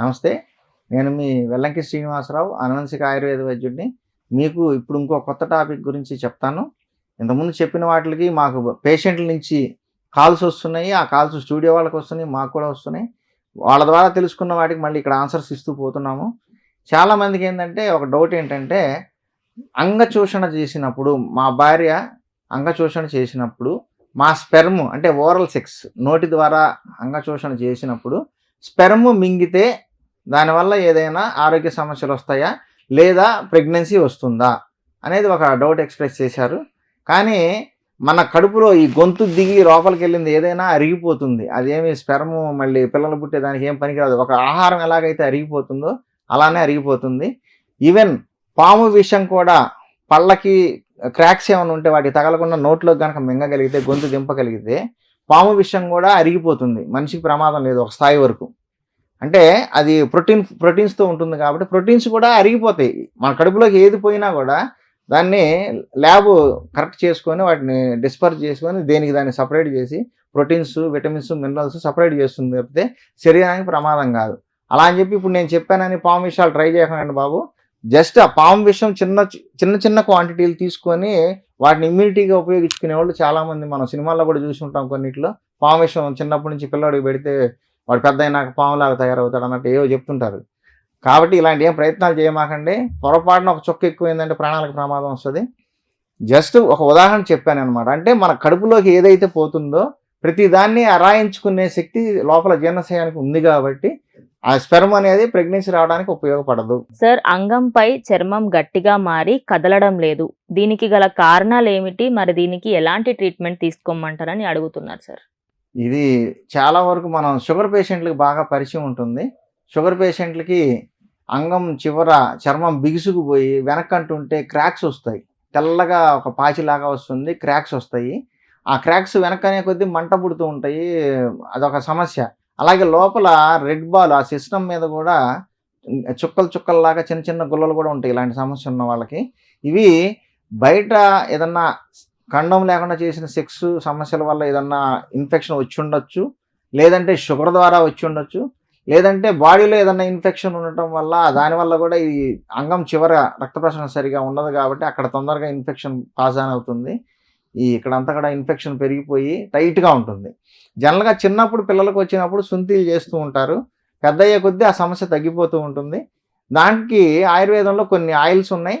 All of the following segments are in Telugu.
నమస్తే నేను మీ వెల్లంకి శ్రీనివాసరావు అనువంశిక ఆయుర్వేద వైద్యుడిని. మీకు ఇప్పుడు ఇంకో కొత్త టాపిక్ గురించి చెప్తాను. ఇంతకుముందు చెప్పిన వాటికి మాకు పేషెంట్ల నుంచి కాల్స్ వస్తున్నాయి ఆ కాల్స్ స్టూడియో వాళ్ళకి వస్తున్నాయి మాకు కూడా వస్తున్నాయి. వాళ్ళ ద్వారా తెలుసుకున్న వాటికి మళ్ళీ ఇక్కడ ఆన్సర్స్ ఇస్తూ పోతున్నాము. చాలామందికి ఏంటంటే ఒక డౌట్ ఏంటంటే అంగచూషణ చేసినప్పుడు మా భార్య అంగచూషణ చేసినప్పుడు మా స్పెర్మ్ అంటే ఓరల్ సెక్స్ నోటి ద్వారా అంగచూషణ చేసినప్పుడు స్పెర్మ్ మింగితే దానివల్ల ఏదైనా ఆరోగ్య సమస్యలు వస్తాయా? లేదా ప్రెగ్నెన్సీ వస్తుందా? అనేది ఒక డౌట్ ఎక్స్ప్రెస్ చేశారు. కానీ మన కడుపులో ఈ గొంతు దిగి లోపలికి వెళ్ళింది ఏదైనా అరిగిపోతుంది. అదేమి స్పెరము మళ్ళీ పిల్లలు పుట్టేదానికి ఏం పనికిరాదు ఒక ఆహారం ఎలాగైతే అరిగిపోతుందో అలానే అరిగిపోతుంది. ఈవెన్ పాము విషయం కూడా పళ్ళకి క్రాక్స్ ఏమైనా ఉంటే వాటికి తగలకుండా నోట్లోకి కనుక మింగగలిగితే గొంతు దింపగలిగితే పాము విషయం కూడా అరిగిపోతుంది. మనిషికి ప్రమాదం లేదు ఒక స్థాయి వరకు. అంటే అది ప్రోటీన్ ప్రోటీన్స్తో ఉంటుంది కాబట్టి ప్రోటీన్స్ కూడా అరిగిపోతాయి. మన కడుపులోకి ఏది పోయినా కూడా దాన్ని ల్యాబ్ కరెక్ట్ చేసుకొని వాటిని డిస్పర్జ్ చేసుకొని దేనికి దాన్ని సపరేట్ చేసి ప్రోటీన్స్ విటమిన్స్ మినరల్స్ సపరేట్ చేస్తుంది తప్పితే శరీరానికి ప్రమాదం కాదు. అలా అని చెప్పి ఇప్పుడు నేను చెప్పానని పాము విషయాలు ట్రై చేయకండి బాబు. జస్ట్ ఆ పాము విషయం చిన్న చిన్న చిన్న క్వాంటిటీలు తీసుకొని వాటిని ఇమ్యూనిటీగా ఉపయోగించుకునే వాళ్ళు చాలామంది. మనం సినిమాల్లో కూడా చూసి ఉంటాం కొన్నిట్లో. పాము విషయం చిన్నప్పటి నుంచి పిల్లడికి పెడితే వాడు పెద్ద అయినాక పాములాగా తయారవుతాడు అన్నట్టు ఏవో చెప్తుంటారు. కాబట్టి ఇలాంటి ఏం ప్రయత్నాలు చేయమాకండి. పొరపాటున ఒక చొక్క ఎక్కువైందంటే ప్రాణాలకు ప్రమాదం వస్తుంది. జస్ట్ ఒక ఉదాహరణ చెప్పాను అనమాట అంటే మన కడుపులోకి ఏదైతే పోతుందో ప్రతిదాన్ని అరాయించుకునే శక్తి లోపల జీర్ణశయానికి ఉంది కాబట్టి ఆ స్పెర్మ్ అనేది ప్రెగ్నెన్సీ రావడానికి ఉపయోగపడదు. సార్ అంగంపై చర్మం గట్టిగా మారి కదలడం లేదు. దీనికి గల కారణాలు ఏమిటి? మరి దీనికి ఎలాంటి ట్రీట్మెంట్ తీసుకోమంటారని అడుగుతున్నారు సార్. ఇది చాలా వరకు మనం షుగర్ పేషెంట్లకు బాగా పరిచయం ఉంటుంది. షుగర్ పేషెంట్లకి అంగం చివర చర్మం బిగుసుకుపోయి వెనకంటుంటే క్రాక్స్ వస్తాయి. తెల్లగా ఒక పాచిలాగా వస్తుంది క్రాక్స్ వస్తాయి. ఆ క్రాక్స్ వెనకనే కొద్దీ మంట పుడుతూ ఉంటాయి. అదొక సమస్య. అలాగే లోపల రెడ్ బాల్ ఆ సిస్టమ్ మీద కూడా చుక్కలు చుక్కల్లాగా చిన్న చిన్న గుల్లలు కూడా ఉంటాయి ఇలాంటి సమస్య ఉన్న వాళ్ళకి. ఇవి బయట ఏదన్నా ఖండం లేకుండా చేసిన సెక్స్ సమస్యల వల్ల ఏదన్నా ఇన్ఫెక్షన్ వచ్చి ఉండొచ్చు లేదంటే షుగర్ ద్వారా వచ్చి ఉండొచ్చు లేదంటే బాడీలో ఏదన్నా ఇన్ఫెక్షన్ ఉండటం వల్ల దానివల్ల కూడా ఈ అంగం చివర రక్త ప్రసరణ సరిగా ఉండదు కాబట్టి అక్కడ తొందరగా ఇన్ఫెక్షన్ పాస్ ఆన్ అవుతుంది. ఈ ఇక్కడంతా కూడా ఇన్ఫెక్షన్ పెరిగిపోయి టైట్గా ఉంటుంది. జనరల్గా చిన్నప్పుడు పిల్లలకు వచ్చినప్పుడు సుంతీలు చేస్తూ ఉంటారు. పెద్ద అయ్యే కొద్దీ ఆ సమస్య తగ్గిపోతూ ఉంటుంది. దానికి ఆయుర్వేదంలో కొన్ని ఆయిల్స్ ఉన్నాయి.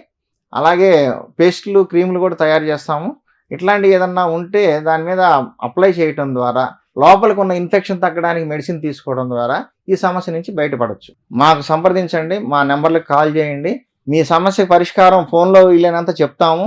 అలాగే పేస్ట్లు క్రీములు కూడా తయారు చేస్తాము. ఇట్లాంటివి ఏదన్నా ఉంటే దాని మీద అప్లై చేయటం ద్వారా లోపలికి ఉన్న ఇన్ఫెక్షన్ తగ్గడానికి మెడిసిన్ తీసుకోవడం ద్వారా ఈ సమస్య నుంచి బయటపడవచ్చు మాకు సంప్రదించండి మా నెంబర్లకు కాల్ చేయండి. మీ సమస్య పరిష్కారం ఫోన్లో వీలైనంత చెప్తాము.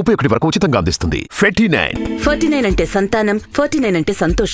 ముప్పై ఒకటి వరకు ఉచితంగా అందిస్తుంది. ఫెటీ నైన్ ఫార్టీ నైన్ అంటే సంతానం ఫార్టీ నైన్ అంటే సంతోషం.